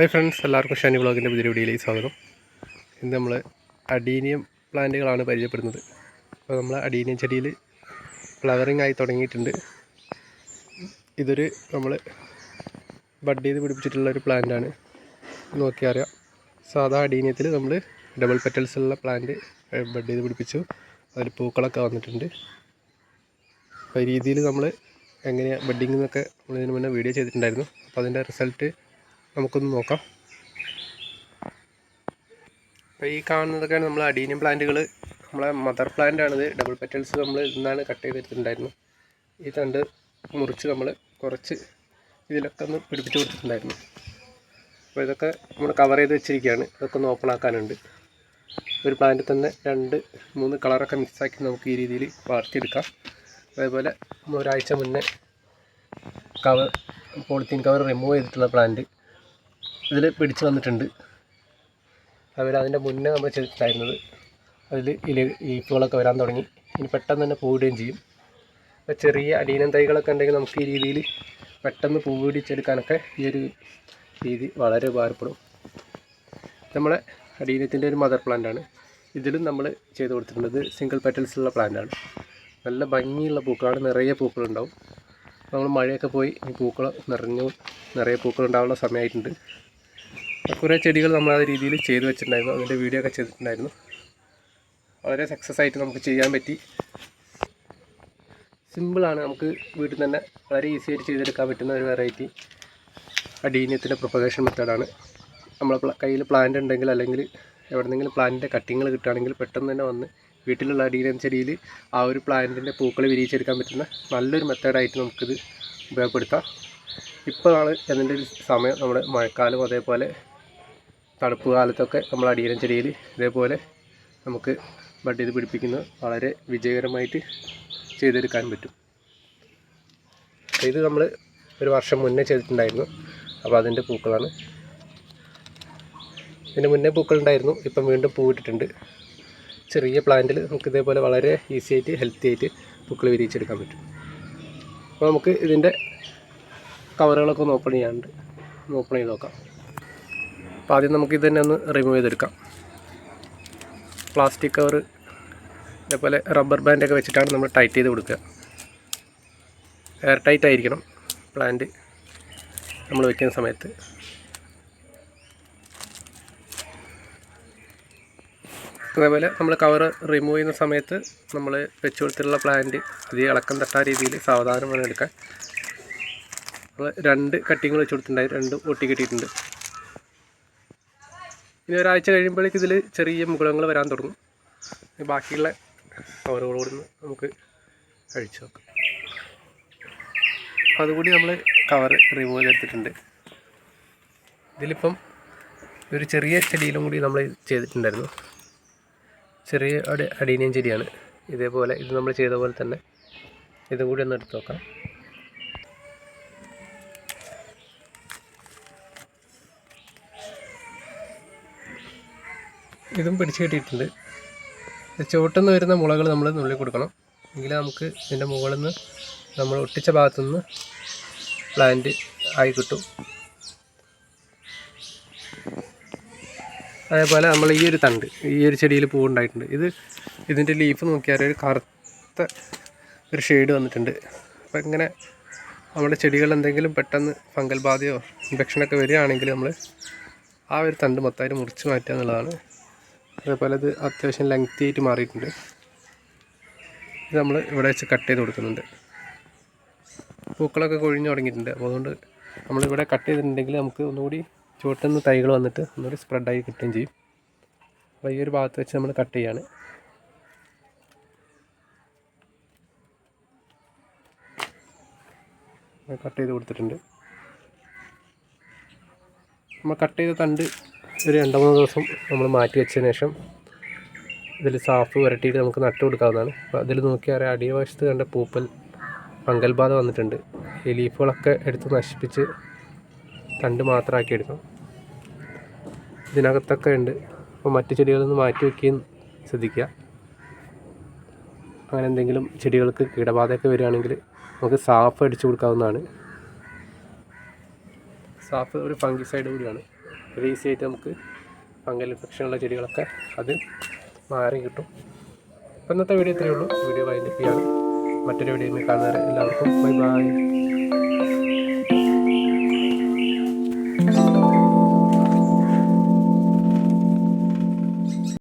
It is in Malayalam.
ഹായ് ഫ്രണ്ട്സ് എല്ലാവർക്കും ഷാനി ബ്ലോഗിന്റെ പുതിയ വീഡിയോയിലേക്ക് സ്വാഗതം. ഇന്ന് നമ്മൾ അഡീനിയം പ്ലാന്റുകളാണ് പരിചയപ്പെടുന്നത്. അപ്പോൾ നമ്മൾ അഡീനിയം ചെടിയിൽ ഫ്ലവറിങ് ആയി തുടങ്ങിയിട്ടുണ്ട്. ഇതൊരു നമ്മൾ ബഡ് ചെയ്ത് പിടിപ്പിച്ചിട്ടുള്ള ഒരു പ്ലാന്റാണ്. നോക്കിയറിയാം. സാധാ അഡീനിയത്തിൽ നമ്മൾ ഡബിൾ പെറ്റൽസ് ഉള്ള പ്ലാന്റ് ബഡ് ചെയ്ത് പിടിപ്പിച്ചു. അതിൽ പൂക്കളൊക്കെ വന്നിട്ടുണ്ട്. അപ്പോൾ രീതിയിൽ നമ്മൾ എങ്ങനെയാണ് ബഡ്ഡിങ് എന്നൊക്കെ നമ്മൾ ഇതിന് മുന്നേ വീഡിയോ ചെയ്തിട്ടുണ്ടായിരുന്നു. അപ്പോൾ അതിന്റെ റിസൾട്ട് നമുക്കൊന്ന് നോക്കാം. അപ്പോൾ ഈ കാണുന്നതൊക്കെയാണ് നമ്മൾ അഡീനിയം പ്ലാന്റുകൾ നമ്മളെ മദർ പ്ലാന്റ് ആണിത് ഡബിൾ പെറ്റൽസ് നമ്മൾ ഇന്നാണ് കട്ട് ചെയ്തെടുത്തിട്ടുണ്ടായിരുന്നു ഈ തണ്ട് മുറിച്ച് നമ്മൾ കുറച്ച് ഇതിലൊക്കെ ഒന്ന് പിടിപ്പിച്ച് കൊടുത്തിട്ടുണ്ടായിരുന്നു. അപ്പോൾ ഇതൊക്കെ നമ്മൾ കവർ ചെയ്ത് വെച്ചിരിക്കുകയാണ്. ഇതൊക്കെ ഒന്ന് ഓപ്പൺ ആക്കാനുണ്ട്. ഒരു പ്ലാന്റിൽ തന്നെ രണ്ട് മൂന്ന് കളറൊക്കെ മിക്സാക്കി നമുക്ക് ഈ രീതിയിൽ വളർത്തിയെടുക്കാം. അതേപോലെ ഒരാഴ്ച മുന്നേ കവർ പോളിത്തീൻ കവർ റിമൂവ് ചെയ്തിട്ടുള്ള പ്ലാന്റ് ഇതിൽ പിടിച്ചു വന്നിട്ടുണ്ട്. അവർ അതിന്റെ മുന്നേ നമ്മൾ ചെയ്തിട്ടുണ്ടായിരുന്നത്. അതിൽ ഇല ഈപ്പുകളൊക്കെ വരാൻ തുടങ്ങി. ഇനി പെട്ടെന്ന് തന്നെ പൂവിടുകയും ചെയ്യും. അപ്പോൾ ചെറിയ അടീനം തൈകളൊക്കെ ഉണ്ടെങ്കിൽ നമുക്ക് ഈ രീതിയിൽ പെട്ടെന്ന് പൂവിടിച്ചെടുക്കാനൊക്കെ ഈ ഒരു രീതി വളരെ ഉപകാരപ്പെടും. നമ്മളെ അടീനത്തിന്റെ ഒരു മദർ പ്ലാന്റ് ആണ്. ഇതിലും നമ്മൾ ചെയ്ത് കൊടുത്തിട്ടുള്ളത് സിംഗിൾ പെറ്റൽസുള്ള പ്ലാന്റ് ആണ്. നല്ല ഭംഗിയുള്ള പൂക്കളാണ്. നിറയെ പൂക്കളുണ്ടാവും. നമ്മൾ മഴയൊക്കെ പോയി ഈ പൂക്കൾ നിറഞ്ഞു നിറയെ പൂക്കൾ ഉണ്ടാവുന്ന സമയമായിട്ടുണ്ട്. കുറേ ചെടികൾ നമ്മൾ ആ രീതിയിൽ ചെയ്ത് വെച്ചിട്ടുണ്ടായിരുന്നു. അതിന്റെ വീഡിയോ ഒക്കെ ചെയ്തിട്ടുണ്ടായിരുന്നു. വളരെ സക്സസ് ആയിട്ട് നമുക്ക് ചെയ്യാൻ പറ്റി. സിമ്പിളാണ് നമുക്ക് വീട്ടിൽ തന്നെ വളരെ ഈസി ആയിട്ട് ചെയ്തെടുക്കാൻ പറ്റുന്ന ഒരു വെറൈറ്റി അഡീനിയത്തിന്റെ പ്രൊപ്പഗേഷൻ മെത്തേഡാണ് നമ്മളെ കയ്യിൽ പ്ലാന്റ് ഉണ്ടെങ്കിൽ അല്ലെങ്കിൽ എവിടെന്നെങ്കിലും പ്ലാന്റിന്റെ കട്ടിങ്ങൾ കിട്ടുകയാണെങ്കിൽ പെട്ടെന്ന് തന്നെ വന്ന് വീട്ടിലുള്ള അഡീനിയം ചെടിയിൽ ആ ഒരു പ്ലാന്റിന്റെ പൂക്കൾ വിരിയിച്ചെടുക്കാൻ പറ്റുന്ന നല്ലൊരു മെത്തേഡായിട്ട് നമുക്കിത് ഉപയോഗപ്പെടുത്താം. ഇപ്പോഴാണ് അതിന്റെ ഒരു സമയം നമ്മുടെ മഴക്കാലം അതേപോലെ തണുപ്പ് കാലത്തൊക്കെ നമ്മൾ അടിയനം ചെടിയിൽ ഇതേപോലെ നമുക്ക് ബഡ് ചെയ്ത് പിടിപ്പിക്കുന്ന വളരെ വിജയകരമായിട്ട് ചെയ്തെടുക്കാൻ പറ്റും. ഇത് നമ്മൾ ഒരു വർഷം മുന്നേ ചെയ്തിട്ടുണ്ടായിരുന്നു. അപ്പോൾ അതിന്റെ പൂക്കളാണ്. ഇതിന് മുന്നേ പൂക്കളുണ്ടായിരുന്നു ഇപ്പം വീണ്ടും പൂവിട്ടിട്ടുണ്ട് ചെറിയ പ്ലാന്റിൽ നമുക്ക് ഇതേപോലെ വളരെ ഈസി ആയിട്ട് ഹെൽത്തി ആയിട്ട് പൂക്കൾ വിരിയിച്ചെടുക്കാൻ പറ്റും. അപ്പോൾ നമുക്ക് ഇതിന്റെ കവറുകളൊക്കെ ഒന്ന് ഓപ്പൺ ചെയ്യാനുണ്ട്. ഒന്ന് ഓപ്പൺ ചെയ്ത് നോക്കാം. അപ്പോൾ ആദ്യം നമുക്ക് ഇത് തന്നെ ഒന്ന് റിമൂവ് ചെയ്തെടുക്കാം. പ്ലാസ്റ്റിക് കവർ ഇതേപോലെ റബ്ബർ ബാൻഡൊക്കെ വെച്ചിട്ടാണ് നമ്മൾ ടൈറ്റ് ചെയ്ത് കൊടുക്കുക. എയർ ടൈറ്റ് ആയിരിക്കണം പ്ലാന്റ് നമ്മൾ വെക്കുന്ന സമയത്ത്. അതേപോലെ നമ്മൾ കവർ റിമൂവ് ചെയ്യുന്ന സമയത്ത് നമ്മൾ വെച്ച് കൊടുത്തിട്ടുള്ള പ്ലാന്റ് അധികം ഇളക്കം തട്ടാ രീതിയിൽ സാവധാനം വേണം എടുക്കാൻ. നമ്മൾ രണ്ട് കട്ടിങ്ങൾ വെച്ച് കൊടുത്തിട്ടുണ്ടായി രണ്ട് ഒട്ടി കെട്ടിയിട്ടുണ്ട്. ഇനി ഒരാഴ്ച കഴിയുമ്പോഴേക്ക് ഇതിൽ ചെറിയ മുകുളങ്ങൾ വരാൻ തുടങ്ങും. ബാക്കിയുള്ള കവറുകളോട് നമുക്ക് കഴിച്ചു നോക്കാം അപ്പോൾ അതുകൂടി നമ്മൾ കവർ റിമൂവ് ചെയ്തെടുത്തിട്ടുണ്ട് ഇതിലിപ്പം ഒരു ചെറിയ ചെടിയിലും കൂടി നമ്മൾ ചെയ്തിട്ടുണ്ടായിരുന്നു. ചെറിയ അടി അടീനിയം ചെടിയാണ്. ഇതേപോലെ ഇത് നമ്മൾ ചെയ്ത പോലെ തന്നെ ഇതും കൂടി ഒന്ന് എടുത്ത് നോക്കാം ഇതും പിടിച്ച് കിട്ടിയിട്ടുണ്ട്. ചുവട്ടുനിന്ന് വരുന്ന മുളകൾ നമ്മൾ നുള്ളി കൊടുക്കണം. എങ്കിൽ നമുക്ക് ഇതിന്റെ മുകളിൽ നിന്ന് നമ്മൾ ഒട്ടിച്ച ഭാഗത്തു നിന്ന് പ്ലാന്റ് ആയി കിട്ടും. അതേപോലെ നമ്മൾ ഈ ഒരു തണ്ട് ഈ ഒരു ചെടിയിൽ പൂവുണ്ടായിട്ടുണ്ട് ഇത് ഇതിന്റെ ലീഫ് നോക്കിയാൽ ഒരു കറുത്ത ഒരു ഷെയ്ഡ് വന്നിട്ടുണ്ട്. അപ്പോൾ ഇങ്ങനെ നമ്മുടെ ചെടികൾ എന്തെങ്കിലും പെട്ടെന്ന് ഫംഗൽ ബാധയോ ഇൻഫെക്ഷനൊക്കെ വരികയാണെങ്കിൽ നമ്മൾ ആ ഒരു തണ്ട് മൊത്തമായിട്ട് മുറിച്ച് മാറ്റുക എന്നുള്ളതാണ് അതേപോലെ ഇത് അത്യാവശ്യം ലെങ്ത്തി ആയിട്ട് മാറിയിട്ടുണ്ട്. ഇത് നമ്മൾ ഇവിടെ വെച്ച് കട്ട് ചെയ്ത് കൊടുക്കുന്നുണ്ട്. പൂക്കളൊക്കെ കൊഴിഞ്ഞു തുടങ്ങിയിട്ടുണ്ട്. അപ്പോൾ അതുകൊണ്ട് നമ്മളിവിടെ കട്ട് ചെയ്തിട്ടുണ്ടെങ്കിൽ നമുക്ക് ഒന്നുകൂടി ചുവട്ടുനിന്ന് തൈകൾ വന്നിട്ട് ഒന്നുകൂടി സ്പ്രെഡായി കിട്ടുകയും ചെയ്യും. അപ്പോൾ ഈ ഒരു ഭാഗത്ത് വെച്ച് നമ്മൾ കട്ട് ചെയ്യാണ്. കട്ട് ചെയ്ത് കൊടുത്തിട്ടുണ്ട്. നമ്മൾ കട്ട് ചെയ്ത തണ്ട് ഒരു രണ്ട് മൂന്ന് ദിവസം നമ്മൾ മാറ്റി വെച്ചതിന് ശേഷം ഇതിൽ സാഫ് വരട്ടിയിട്ട് നമുക്ക് നട്ടു കൊടുക്കാവുന്നതാണ്. അപ്പോൾ അതിൽ നോക്കിയാൽ അടിവശത്ത് കണ്ട പൂപ്പൽ പങ്കൽബാധ വന്നിട്ടുണ്ട്. ഈ ലീഫുകളൊക്കെ എടുത്ത് നശിപ്പിച്ച് തണ്ട് മാത്രമാക്കി എടുക്കണം ഇതിനകത്തൊക്കെ ഉണ്ട്. അപ്പോൾ മറ്റു ചെടികളിൽ നിന്ന് മാറ്റി വയ്ക്കുകയും ശ്രദ്ധിക്കുക. അങ്ങനെ എന്തെങ്കിലും ചെടികൾക്ക് കീടബാധയൊക്കെ വരികയാണെങ്കിൽ നമുക്ക് സാഫ് അടിച്ചു കൊടുക്കാവുന്നതാണ്. സാഫ് ഒരു ഫംഗിസൈഡ് കൂടിയാണ്. അത് ഈസി ആയിട്ട് നമുക്ക് ഫംഗൽ ഇൻഫെക്ഷനുള്ള ചെടികളൊക്കെ അത് മാറി കിട്ടും. അപ്പോൾ ഇന്നത്തെ വീഡിയോ ഇത്രയേ ഉള്ളൂ. വീഡിയോ വൈകിട്ട് മറ്റൊരു വീഡിയോ കാണുന്നവരെ എല്ലാവർക്കും ബൈ ബൈ.